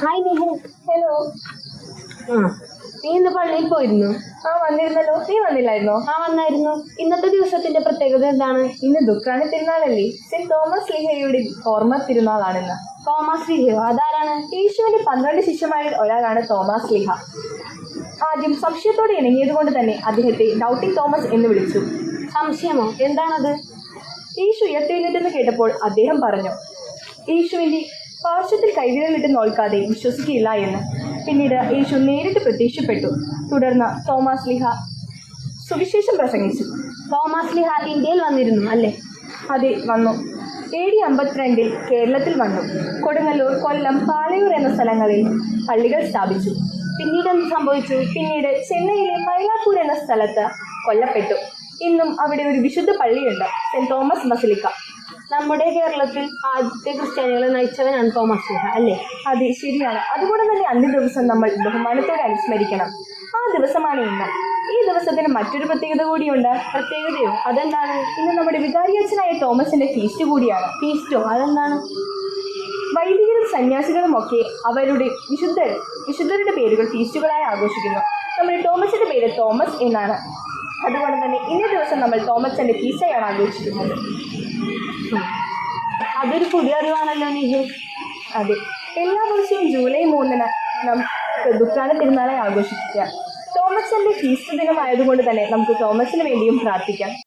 Hi നിഹൽ hello ആ. നീ ഇന്ന് പള്ളിയിൽ പോയിരുന്നു? ആ വന്നിരുന്നല്ലോ. നീ വന്നില്ലായിരുന്നോ? ആ വന്നായിരുന്നു. ഇന്നത്തെ ദിവസത്തിന്റെ പ്രത്യേകത എന്താണ്? ഇന്ന് ദുഃഖാന തിരുനാളല്ലേ. സെന്റ് തോമസ് ലീഹയുടെ ഓർമ്മ തിരുനാളാണെന്ന്. തോമസ് ലിഹയോ? അതാരാണ്? യേശുവിന്റെ പന്ത്രണ്ട് ശിഷ്യന്മാരിൽ ഒരാളാണ് തോമസ് ലീഹ. ആദ്യം സംശയത്തോടെ ഇണങ്ങിയതുകൊണ്ട് തന്നെ അദ്ദേഹത്തെ ഡൗട്ടിംഗ് തോമസ് എന്ന് വിളിച്ചു. സംശയമോ? എന്താണത്? യേശു ഉയർത്തെഴുന്നേറ്റെന്ന് കേട്ടപ്പോൾ അദ്ദേഹം പറഞ്ഞു യേശുവിന്റെ പാർശ്വത്തിൽ കൈവിരലിട്ട് നോൽക്കാതെ വിശ്വസിക്കില്ല എന്ന്. പിന്നീട് യേശു നേരിട്ട് പ്രത്യക്ഷപ്പെട്ടു. തുടർന്ന് തോമസ് ലിഹ സുവിശേഷം പ്രസംഗിച്ചു. തോമസ് ലിഹ ഇന്ത്യയിൽ വന്നിരുന്നു അല്ലേ? അതെ വന്നു. എ ഡി അമ്പത്തിരണ്ടിൽ കേരളത്തിൽ വന്നു. കൊടുങ്ങല്ലൂർ കൊല്ലം പാലയൂർ എന്ന സ്ഥലങ്ങളിൽ പള്ളികൾ സ്ഥാപിച്ചു. പിന്നീട് എന്ത് സംഭവിച്ചു? പിന്നീട് ചെന്നൈയിലെ മൈലാപ്പൂർ എന്ന സ്ഥലത്ത് കൊല്ലപ്പെട്ടു. ഇന്നും അവിടെ ഒരു വിശുദ്ധ പള്ളിയുണ്ട് സെന്റ് തോമസ് ബസലിക്ക. നമ്മുടെ കേരളത്തിൽ ആദ്യത്തെ ക്രിസ്ത്യാനികളെ നയിച്ചവനാണ് തോമസ് അല്ലേ? അതെ ശരിയാണ്. അതുകൊണ്ട് തന്നെ അന്ത്യ ദിവസം നമ്മൾ ബഹുമാനത്തോടെ അനുസ്മരിക്കണം. ആ ദിവസമാണ് ഇന്ന്. ഈ ദിവസത്തിന് മറ്റൊരു പ്രത്യേകത കൂടിയുണ്ട്. പ്രത്യേകതയോ? അതെന്താണ്? ഇന്ന് നമ്മുടെ വികാരിയച്ഛനായ തോമസിന്റെ ഫീസ്റ്റ് കൂടിയാണ്. ഫീസ്റ്റോ അതെന്താണ്? വൈദികരും സന്യാസികളും ഒക്കെ അവരുടെ വിശുദ്ധർ വിശുദ്ധരുടെ പേരുകൾ ഫീസ്റ്റുകളായി ആഘോഷിക്കുന്നു. നമ്മുടെ തോമസിന്റെ പേര് തോമസ് എന്നാണ്. അതുകൊണ്ട് തന്നെ ഇന്നേ ദിവസം നമ്മൾ തോമസിന്റെ പീസയാണ് ആഘോഷിക്കുന്നത്. അതൊരു പുതിയ അറിവാണല്ലോ നിജു അതെ. എല്ലാ വർഷവും ജൂലൈ മൂന്നിന് നമുക്ക് ദുഃഖാന തിരുനാളെ ആഘോഷിക്കുക തോമസിന്റെ ഫീസ്റ്റ് ദിനമായതുകൊണ്ട് തന്നെ നമുക്ക് തോമസിന് വേണ്ടിയും പ്രാർത്ഥിക്കാം.